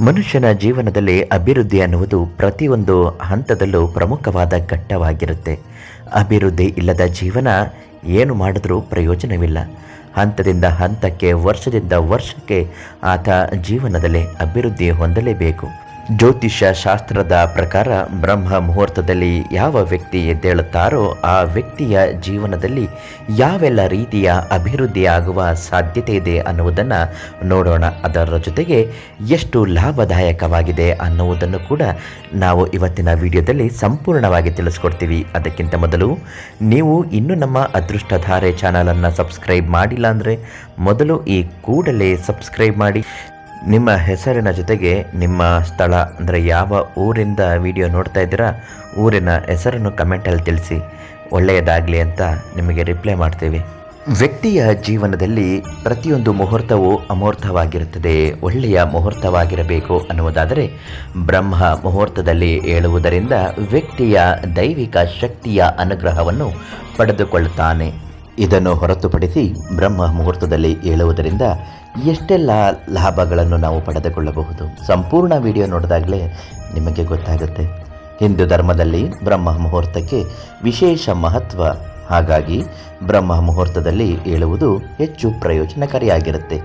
ಮನುಷ್ಯನ ಜೀವನದಲ್ಲಿ ಅಭಿವೃದ್ಧಿ ಅನ್ನುವುದು ಪ್ರತಿಯೊಂದು ಹಂತದಲ್ಲೂ ಪ್ರಮುಖವಾದ ಘಟ್ಟವಾಗಿರುತ್ತೆ. ಅಭಿವೃದ್ಧಿ ಇಲ್ಲದ ಜೀವನ ಏನು ಮಾಡಿದರೂ ಪ್ರಯೋಜನವಿಲ್ಲ. ಹಂತದಿಂದ ಹಂತಕ್ಕೆ, ವರ್ಷದಿಂದ ವರ್ಷಕ್ಕೆ ಆತ ಜೀವನದಲ್ಲಿ ಅಭಿವೃದ್ಧಿ ಹೊಂದಲೇಬೇಕು. ಜ್ಯೋತಿಷ್ಯ ಶಾಸ್ತ್ರದ ಪ್ರಕಾರ ಬ್ರಹ್ಮ ಮುಹೂರ್ತದಲ್ಲಿ ಯಾವ ವ್ಯಕ್ತಿ ಎದ್ದೇಳುತ್ತಾರೋ ಆ ವ್ಯಕ್ತಿಯ ಜೀವನದಲ್ಲಿ ಯಾವೆಲ್ಲ ರೀತಿಯ ಅಭಿವೃದ್ಧಿಯಾಗುವ ಸಾಧ್ಯತೆ ಇದೆ ಅನ್ನುವುದನ್ನು ನೋಡೋಣ. ಅದರ ಜೊತೆಗೆ ಎಷ್ಟು ಲಾಭದಾಯಕವಾಗಿದೆ ಅನ್ನುವುದನ್ನು ಕೂಡ ನಾವು ಇವತ್ತಿನ ವಿಡಿಯೋದಲ್ಲಿ ಸಂಪೂರ್ಣವಾಗಿ ತಿಳಿಸ್ಕೊಡ್ತೀವಿ. ಅದಕ್ಕಿಂತ ಮೊದಲು ನೀವು ಇನ್ನೂ ನಮ್ಮ ಅದೃಷ್ಟಧಾರೆ ಚಾನಲನ್ನು ಸಬ್ಸ್ಕ್ರೈಬ್ ಮಾಡಿಲ್ಲ ಅಂದರೆ ಮೊದಲು ಈ ಕೂಡಲೇ ಸಬ್ಸ್ಕ್ರೈಬ್ ಮಾಡಿ. ನಿಮ್ಮ ಹೆಸರಿನ ಜೊತೆಗೆ ನಿಮ್ಮ ಸ್ಥಳ, ಅಂದರೆ ಯಾವ ಊರಿಂದ ವಿಡಿಯೋ ನೋಡ್ತಾ ಇದ್ದೀರಾ, ಊರಿನ ಹೆಸರನ್ನು ಕಮೆಂಟಲ್ಲಿ ತಿಳಿಸಿ. ಒಳ್ಳೆಯದಾಗಲಿ ಅಂತ ನಿಮಗೆ ರಿಪ್ಲೈ ಮಾಡ್ತೀವಿ. ವ್ಯಕ್ತಿಯ ಜೀವನದಲ್ಲಿ ಪ್ರತಿಯೊಂದು ಮುಹೂರ್ತವೂ ಅಮೂರ್ತವಾಗಿರುತ್ತದೆ. ಒಳ್ಳೆಯ ಮುಹೂರ್ತವಾಗಿರಬೇಕು ಅನ್ನುವುದಾದರೆ ಬ್ರಹ್ಮ ಮುಹೂರ್ತದಲ್ಲಿ ಹೇಳುವುದರಿಂದ ವ್ಯಕ್ತಿಯ ದೈವಿಕ ಶಕ್ತಿಯ ಅನುಗ್ರಹವನ್ನು ಪಡೆದುಕೊಳ್ಳುತ್ತಾನೆ. ಇದನ್ನು ಹೊರತುಪಡಿಸಿ ಬ್ರಹ್ಮ ಮುಹೂರ್ತದಲ್ಲಿ ಏಳುವುದರಿಂದ ಎಷ್ಟೆಲ್ಲ ಲಾಭಗಳನ್ನು ನಾವು ಪಡೆದುಕೊಳ್ಳಬಹುದು? ಸಂಪೂರ್ಣ ವಿಡಿಯೋ ನೋಡಿದಾಗಲೇ ನಿಮಗೆ ಗೊತ್ತಾಗುತ್ತೆ. ಹಿಂದೂ ಧರ್ಮದಲ್ಲಿ ಬ್ರಹ್ಮ ಮುಹೂರ್ತಕ್ಕೆ ವಿಶೇಷ ಮಹತ್ವ. ಹಾಗಾಗಿ ಬ್ರಹ್ಮ ಮುಹೂರ್ತದಲ್ಲಿ ಏಳುವುದು ಹೆಚ್ಚು ಪ್ರಯೋಜನಕಾರಿಯಾಗಿರುತ್ತೆ.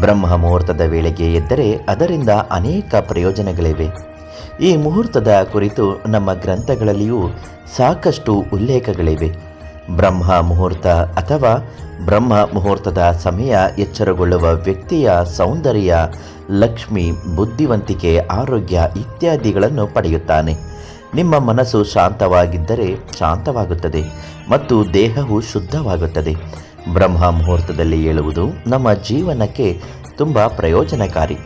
ಬ್ರಹ್ಮ ಮುಹೂರ್ತದ ವೇಳೆಗೆ ಎದ್ದರೆ ಅದರಿಂದ ಅನೇಕ ಪ್ರಯೋಜನಗಳಿವೆ. ಈ ಮುಹೂರ್ತದ ಕುರಿತು ನಮ್ಮ ಗ್ರಂಥಗಳಲ್ಲಿಯೂ ಸಾಕಷ್ಟು ಉಲ್ಲೇಖಗಳಿವೆ. ಬ್ರಹ್ಮ ಮುಹೂರ್ತ ಅಥವಾ ಬ್ರಹ್ಮ ಮುಹೂರ್ತದ ಸಮಯ ಎಚ್ಚರಗೊಳ್ಳುವ ವ್ಯಕ್ತಿಯ ಸೌಂದರ್ಯ, ಲಕ್ಷ್ಮಿ, ಬುದ್ಧಿವಂತಿಕೆ, ಆರೋಗ್ಯ ಇತ್ಯಾದಿಗಳನ್ನು ಪಡೆಯುತ್ತಾನೆ. ನಿಮ್ಮ ಮನಸ್ಸು ಶಾಂತವಾಗಿದ್ದರೆ ಶಾಂತವಾಗುತ್ತದೆ ಮತ್ತು ದೇಹವು ಶುದ್ಧವಾಗುತ್ತದೆ. ಬ್ರಹ್ಮ ಮುಹೂರ್ತದಲ್ಲಿ ಏಳುವುದು ನಮ್ಮ ಜೀವನಕ್ಕೆ ತುಂಬ ಪ್ರಯೋಜನಕಾರಿ.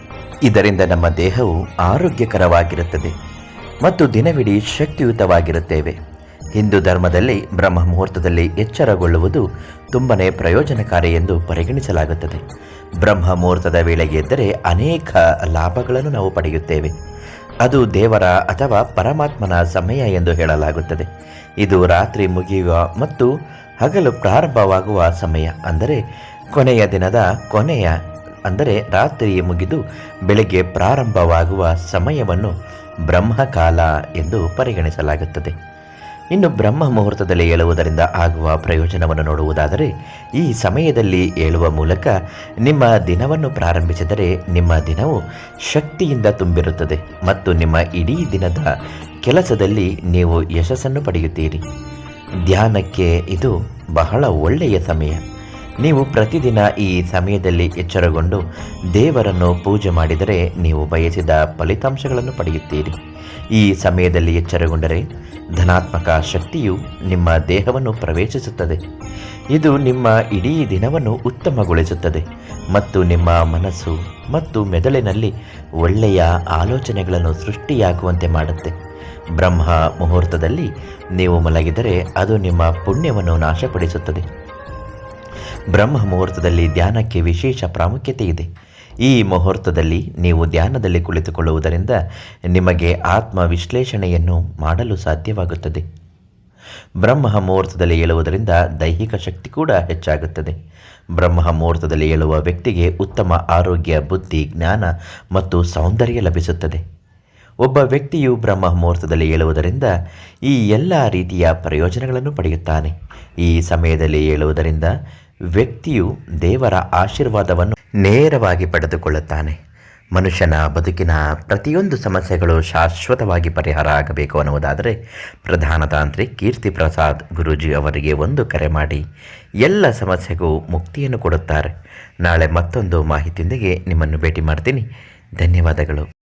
ಇದರಿಂದ ನಮ್ಮ ದೇಹವು ಆರೋಗ್ಯಕರವಾಗಿರುತ್ತದೆ ಮತ್ತು ದಿನವಿಡೀ ಶಕ್ತಿಯುತವಾಗಿರುತ್ತೇವೆ. ಹಿಂದೂ ಧರ್ಮದಲ್ಲಿ ಬ್ರಹ್ಮ ಮುಹೂರ್ತದಲ್ಲಿ ಎಚ್ಚರಗೊಳ್ಳುವುದು ತುಂಬನೇ ಪ್ರಯೋಜನಕಾರಿ ಎಂದು ಪರಿಗಣಿಸಲಾಗುತ್ತದೆ. ಬ್ರಹ್ಮ ಮುಹೂರ್ತದ ವೇಳೆಗೆ ಎದ್ದರೆ ಅನೇಕ ಲಾಭಗಳನ್ನು ನಾವು ಪಡೆಯುತ್ತೇವೆ. ಅದು ದೇವರ ಅಥವಾ ಪರಮಾತ್ಮನ ಸಮಯ ಎಂದು ಹೇಳಲಾಗುತ್ತದೆ. ಇದು ರಾತ್ರಿ ಮುಗಿಯುವ ಮತ್ತು ಹಗಲು ಪ್ರಾರಂಭವಾಗುವ ಸಮಯ ಅಂದರೆ ಕೊನೆಯ ದಿನದ ಕೊನೆಯ ಅಂದರೆ ರಾತ್ರಿ ಮುಗಿದು ಬೆಳಗ್ಗೆ ಪ್ರಾರಂಭವಾಗುವ ಸಮಯವನ್ನು ಬ್ರಹ್ಮಕಾಲ ಎಂದು ಪರಿಗಣಿಸಲಾಗುತ್ತದೆ. ಇನ್ನು ಬ್ರಹ್ಮ ಮುಹೂರ್ತದಲ್ಲಿ ಏಳುವುದರಿಂದ ಆಗುವ ಪ್ರಯೋಜನವನ್ನು ನೋಡುವುದಾದರೆ, ಈ ಸಮಯದಲ್ಲಿ ಏಳುವ ಮೂಲಕ ನಿಮ್ಮ ದಿನವನ್ನು ಪ್ರಾರಂಭಿಸಿದರೆ ನಿಮ್ಮ ದಿನವು ಶಕ್ತಿಯಿಂದ ತುಂಬಿರುತ್ತದೆ ಮತ್ತು ನಿಮ್ಮ ಇಡೀ ದಿನದ ಕೆಲಸದಲ್ಲಿ ನೀವು ಯಶಸ್ಸನ್ನು ಪಡೆಯುತ್ತೀರಿ. ಧ್ಯಾನಕ್ಕೆ ಇದು ಬಹಳ ಒಳ್ಳೆಯ ಸಮಯ. ನೀವು ಪ್ರತಿದಿನ ಈ ಸಮಯದಲ್ಲಿ ಎಚ್ಚರಗೊಂಡು ದೇವರನ್ನು ಪೂಜೆ ಮಾಡಿದರೆ ನೀವು ಬಯಸಿದ ಫಲಿತಾಂಶಗಳನ್ನು ಪಡೆಯುತ್ತೀರಿ. ಈ ಸಮಯದಲ್ಲಿ ಎಚ್ಚರಗೊಂಡರೆ ಧನಾತ್ಮಕ ಶಕ್ತಿಯು ನಿಮ್ಮ ದೇಹವನ್ನು ಪ್ರವೇಶಿಸುತ್ತದೆ. ಇದು ನಿಮ್ಮ ಇಡೀ ದಿನವನ್ನು ಉತ್ತಮಗೊಳಿಸುತ್ತದೆ ಮತ್ತು ನಿಮ್ಮ ಮನಸ್ಸು ಮತ್ತು ಮೆದುಳಿನಲ್ಲಿ ಒಳ್ಳೆಯ ಆಲೋಚನೆಗಳನ್ನು ಸೃಷ್ಟಿಯಾಗುವಂತೆ ಮಾಡುತ್ತೆ. ಬ್ರಹ್ಮ ಮುಹೂರ್ತದಲ್ಲಿ ನೀವು ಮಲಗಿದರೆ ಅದು ನಿಮ್ಮ ಪುಣ್ಯವನ್ನು ನಾಶಪಡಿಸುತ್ತದೆ. ಬ್ರಹ್ಮ ಮುಹೂರ್ತದಲ್ಲಿ ಧ್ಯಾನಕ್ಕೆ ವಿಶೇಷ ಪ್ರಾಮುಖ್ಯತೆ ಇದೆ. ಈ ಮುಹೂರ್ತದಲ್ಲಿ ನೀವು ಧ್ಯಾನದಲ್ಲಿ ಕುಳಿತುಕೊಳ್ಳುವುದರಿಂದ ನಿಮಗೆ ಆತ್ಮ ವಿಶ್ಲೇಷಣೆಯನ್ನು ಮಾಡಲು ಸಾಧ್ಯವಾಗುತ್ತದೆ. ಬ್ರಹ್ಮ ಮುಹೂರ್ತದಲ್ಲಿ ಏಳುವುದರಿಂದ ದೈಹಿಕ ಶಕ್ತಿ ಕೂಡ ಹೆಚ್ಚಾಗುತ್ತದೆ. ಬ್ರಹ್ಮ ಮುಹೂರ್ತದಲ್ಲಿ ಏಳುವ ವ್ಯಕ್ತಿಗೆ ಉತ್ತಮ ಆರೋಗ್ಯ, ಬುದ್ಧಿ, ಜ್ಞಾನ ಮತ್ತು ಸೌಂದರ್ಯ ಲಭಿಸುತ್ತದೆ. ಒಬ್ಬ ವ್ಯಕ್ತಿಯು ಬ್ರಹ್ಮ ಮುಹೂರ್ತದಲ್ಲಿ ಏಳುವುದರಿಂದ ಈ ಎಲ್ಲ ರೀತಿಯ ಪ್ರಯೋಜನಗಳನ್ನು ಪಡೆಯುತ್ತಾನೆ. ಈ ಸಮಯದಲ್ಲಿ ಏಳುವುದರಿಂದ ವ್ಯಕ್ತಿಯು ದೇವರ ಆಶೀರ್ವಾದವನ್ನು ನೇರವಾಗಿ ಪಡೆದುಕೊಳ್ಳುತ್ತಾನೆ. ಮನುಷ್ಯನ ಬದುಕಿನ ಪ್ರತಿಯೊಂದು ಸಮಸ್ಯೆಗಳು ಶಾಶ್ವತವಾಗಿ ಪರಿಹಾರ ಆಗಬೇಕು ಅನ್ನುವುದಾದರೆ ಪ್ರಧಾನ ತಾಂತ್ರಿ ಕೀರ್ತಿ ಪ್ರಸಾದ್ ಗುರೂಜಿ ಅವರಿಗೆ ಒಂದು ಕರೆ ಮಾಡಿ, ಎಲ್ಲ ಸಮಸ್ಯೆಗೂ ಮುಕ್ತಿಯನ್ನು ಕೊಡುತ್ತಾರೆ. ನಾಳೆ ಮತ್ತೊಂದು ಮಾಹಿತಿಯೊಂದಿಗೆ ನಿಮ್ಮನ್ನು ಭೇಟಿ ಮಾಡ್ತೀನಿ. ಧನ್ಯವಾದಗಳು.